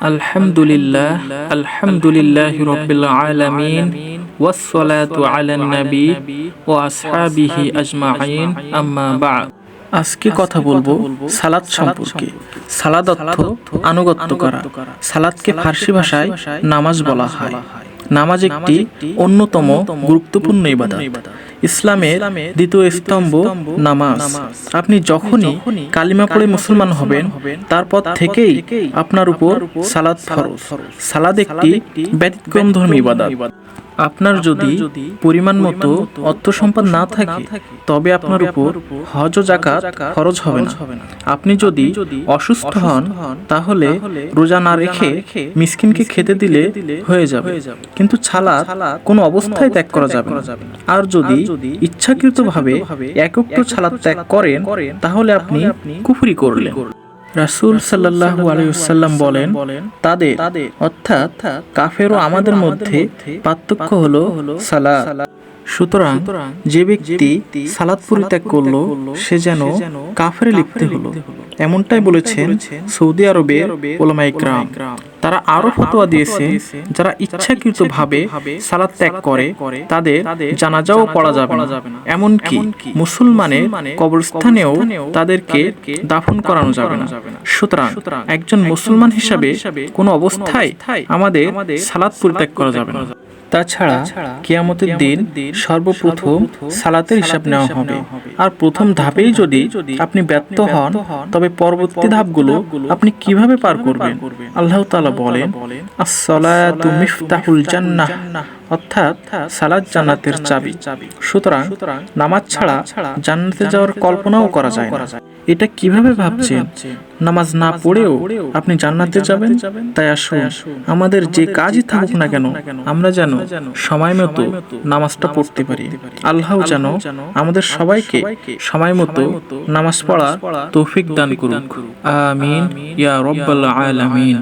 আলহামদুলিল্লাহ আলহামদুলিল্লাহ ও আসহাবিহি আজমাইন, আম্মা বা'দ। আজকে কথা বলব সালাদ সম্পর্কে। অর্থ আনুগত্য করা। সালাদকে ফার্সি ভাষায় নামাজ বলা হয়। নামাজ একটি অন্যতম গুরুত্বপূর্ণ ইবাদত। ইসলামের দ্বিতীয় স্তম্ভ নামাজ। আপনি যখনই কালিমা পড়ে মুসলমান হবেন তারপর থেকেই আপনার উপর সালাদ ফরজ। সালাদ একটি ব্যতিক্রম ধর্মী ইবাদত। আপনার যদি পরিমাণ মতো অর্থ সম্পদ না থাকে, তবে আপনার উপর হজ ও জাকাত খরচ হবে না। আপনি যদি অসুস্থ হন, তাহলে রোজা না রেখে মিসকিনকে খেতে দিলে হয়ে যাবে। কিন্তু ছালা কোনো অবস্থায় ত্যাগ করা যাবে আর যদি ইচ্ছাকৃতভাবে একত্র ছালা ত্যাগ করেন তাহলে আপনি কুফুরি করলেন। রাসূল সাল্লাহু আলাইহি বলেন তাদের অর্থাৎ কাফের ও আমাদের মধ্যে পার্থক্য হলো সালাত। সুতরাং যে ব্যক্তি সালাত পরিত্যাগ করল সে যেন কাফেরে লিপ্ত হলো। এমনটাই বলেছেন সৌদি আরবের ওলামা ইকরাম। তারা আরও ফতোয়া দিয়েছে যারা ইচ্ছাকৃত ভাবে সালাত ত্যাগ করে তাদের জানাজাও পড়া যাবে না। এমনকি মুসলমানের কবরস্থানেও তাদেরকে দাফন করানো যাবে না। সুতরাং একজন মুসলমান হিসাবে কোনো অবস্থায় আমাদের সালাত পরিত্যাগ করা যাবে না। তাছাড়া কিয়ামতের দিন সর্বপ্রথম সালাতের হিসাব নেওয়া হবে। আর প্রথম ধাপেই যদি আপনি ব্যর্থ হন তবে পরবর্তী ধাপগুলো আপনি কীভাবে পার করবেন? আল্লাহ তালা বলেন আসসালাতু মিফতাহুল জান্নাহ। অর্থাৎ সালাত জান্নাতের চাবি। সুতরাং নামাজ ছাড়া জান্নাতে যাওয়ার কল্পনাও করা যায় না। এটা কীভাবে ভাবছেন? নামাজ না পড়েও আপনি জান্নাতে যাবেন? তাই আসুন। আমাদের যে কাজই থাকুক না কেন আমরা যেন সময় মতো নামাজটা পড়তে পারি। আল্লাহ যেন আমাদের সবাইকে সময় মতো নামাজ পড়া তৌফিক দান করুন আমিন। ইয়া রব্বাল আলামিন।